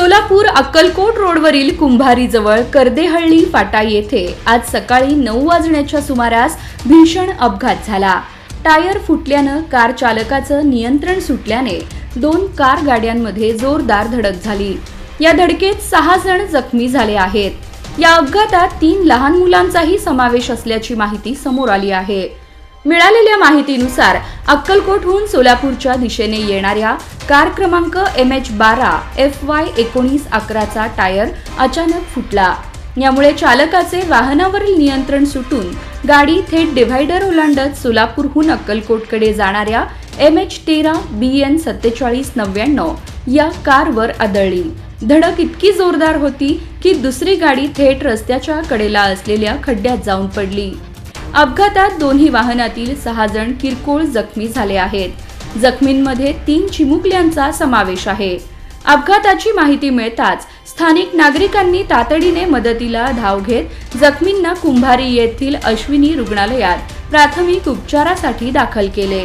सोलापूर अक्कलकोट रोडवरील कुंभारीजवळ कर्देहळ्ळी फाटा येथे आज सकाळी नऊ वाजण्याच्या सुमारास भीषण अपघात झाला. टायर फुटल्यानं कार चालकाचं नियंत्रण सुटल्याने दोन कार गाड्यांमध्ये जोरदार धडक झाली. या धडकेत सहा जण जखमी झाले आहेत. या अपघातात तीन लहान मुलांचाही समावेश असल्याची माहिती समोर आली आहे. मिळालेल्या माहितीनुसार अक्कलकोटहून सोलापूरच्या दिशेने येणाऱ्या कार क्रमांक एम एच बारा एफ वाय एकोणीस अकराचा टायर अचानक फुटला. यामुळे चालकाचे वाहनावरील नियंत्रण सुटून गाडी थेट डिव्हायडर ओलांडत सोलापूरहून अक्कलकोटकडे जाणाऱ्या एम एच तेरा बी एन सत्तेचाळीस नव्याण्णव या कारवर आदळली. धडक इतकी जोरदार होती की दुसरी गाडी थेट रस्त्याच्या कडेला असलेल्या खड्ड्यात जाऊन पडली. अपघातात दोन्ही वाहनातील सहा जण किरकोळ जखमी झाले आहेत. जखमींमध्ये तीन चिमुकल्यांचा समावेश आहे. अपघाताची माहिती मिळताच स्थानिक नागरिकांनी तातडीने मदतीला धाव घेत जखमींना कुंभारी येथील अश्विनी रुग्णालयात प्राथमिक उपचारासाठी दाखल केले.